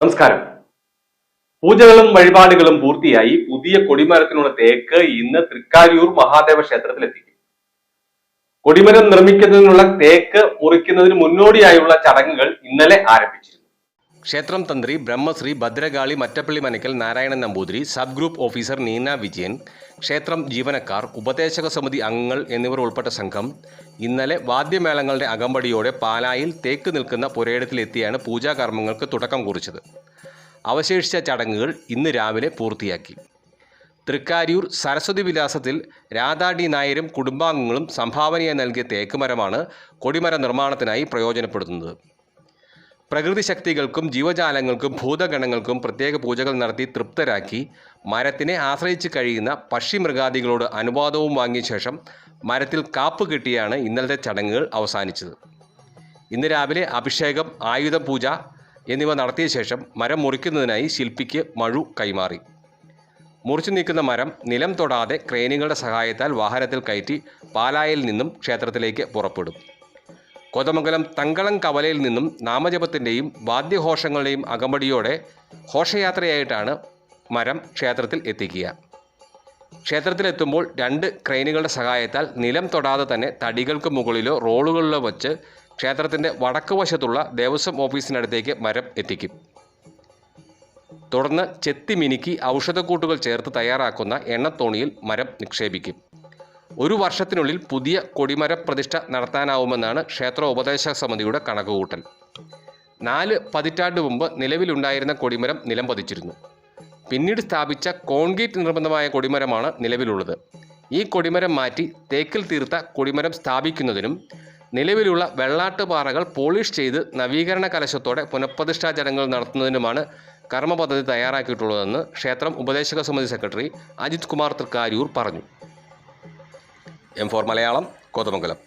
നമസ്കാരം. പൂജകളും വഴിപാടുകളും പൂർത്തിയായി പുതിയ കൊടിമരത്തിനുള്ള തേക്ക് ഇന്ന് തൃക്കാരിയൂർ മഹാദേവ ക്ഷേത്രത്തിൽ എത്തിക്കും കൊടിമരം നിർമ്മിക്കുന്നതിനുള്ള തേക്ക് മുറിക്കുന്നതിന് മുന്നോടിയായുള്ള ചടങ്ങുകൾ ഇന്നലെ ആരംഭിച്ചിരുന്നു. ക്ഷേത്രം തന്ത്രി Brahmashri Bhadrakali Mattappally Manakkal Narayanan Namboothiri sub group officer Neena Vijayan ക്ഷേത്രം ജീവനക്കാർ ഉപദേശക സമിതി അംഗങ്ങൾ എന്നിവർ ഉൾപ്പെട്ട സംഘം ഇന്നലെ വാദ്യമേളങ്ങളുടെ അകമ്പടിയോടെ പാലായിൽ തേക്ക് നിൽക്കുന്ന പുരയിടത്തിലെത്തിയാണ് പൂജാകർമ്മങ്ങൾക്ക് തുടക്കം കുറിച്ചത്. അവശേഷിച്ച ചടങ്ങുകൾ ഇന്ന് രാവിലെ പൂർത്തിയാക്കി. തൃക്കാരിയൂർ സരസ്വതി വിലാസത്തിൽ രാധാ ഡി നായരും കുടുംബാംഗങ്ങളും സംഭാവനയായി നൽകിയ തേക്ക് മരമാണ് കൊടിമര നിർമ്മാണത്തിനായി പ്രയോജനപ്പെടുത്തുന്നത്. പ്രകൃതി ശക്തികൾക്കും ജീവജാലങ്ങൾക്കും ഭൂതഗണങ്ങൾക്കും പ്രത്യേക പൂജകൾ നടത്തി തൃപ്തരാക്കി മരത്തിനെ ആശ്രയിച്ച് കഴിയുന്ന പക്ഷി മൃഗാദികളോട് അനുവാദവും വാങ്ങിയ ശേഷം മരത്തിൽ കാപ്പ് കിട്ടിയാണ് ഇന്നലത്തെ ചടങ്ങുകൾ അവസാനിച്ചത്. ഇന്ന് രാവിലെ അഭിഷേകം ആയുധ പൂജ എന്നിവ നടത്തിയ ശേഷം മരം മുറിക്കുന്നതിനായി ശില്പിക്ക് മഴു കൈമാറി. മുറിച്ചു നീക്കുന്ന മരം നിലം തൊടാതെ ക്രെയിനുകളുടെ സഹായത്താൽ വാഹനത്തിൽ കയറ്റി പാലായിൽ നിന്നും ക്ഷേത്രത്തിലേക്ക് പുറപ്പെടും. കോതമംഗലം തങ്കളം കവലയിൽ നിന്നും നാമജപത്തിന്റെയും വാദ്യഘോഷങ്ങളുടെയും അകമ്പടിയോടെ ഘോഷയാത്രയായിട്ടാണ് മരം ക്ഷേത്രത്തിൽ എത്തിക്കുക. ക്ഷേത്രത്തിലെത്തുമ്പോൾ രണ്ട് ക്രെയിനുകളുടെ സഹായത്താൽ നിലം തൊടാതെ തന്നെ തടികൾക്ക് മുകളിലോ റോളുകളിലോ വച്ച് ക്ഷേത്രത്തിന്റെ വടക്ക് വശത്തുള്ള ദേവസ്വം ഓഫീസിനടുത്തേക്ക് മരം എത്തിക്കും. തുടർന്ന് ചെത്തി മിനുക്കി ഔഷധക്കൂട്ടുകൾ ചേർത്ത് തയ്യാറാക്കുന്ന എണ്ണത്തോണിയിൽ മരം നിക്ഷേപിക്കും. ഒരു വർഷത്തിനുള്ളിൽ പുതിയ കൊടിമര പ്രതിഷ്ഠ നടത്താനാവുമെന്നാണ് ക്ഷേത്ര ഉപദേശക സമിതിയുടെ കണക്കുകൂട്ടൽ. നാല് പതിറ്റാണ്ട് മുമ്പ് നിലവിലുണ്ടായിരുന്ന കൊടിമരം നിലം പതിച്ചിരുന്നു. പിന്നീട് സ്ഥാപിച്ച കോൺക്രീറ്റ് നിർബന്ധമായ കൊടിമരമാണ് നിലവിലുള്ളത്. ഈ കൊടിമരം മാറ്റി തേക്കിൽ തീർത്ത കൊടിമരം സ്ഥാപിക്കുന്നതിനും നിലവിലുള്ള വെള്ളാട്ട് പാറകൾ പോളിഷ് ചെയ്ത് നവീകരണ കലശത്തോടെ പുനഃപ്രതിഷ്ഠാ ചടങ്ങുകൾ നടത്തുന്നതിനുമാണ് കർമ്മ പദ്ധതി തയ്യാറാക്കിയിട്ടുള്ളതെന്ന് ക്ഷേത്രം ഉപദേശക സമിതി സെക്രട്ടറി അജിത് കുമാർ തൃക്കാരൂർ പറഞ്ഞു. M for Malayalam Kothamangalam.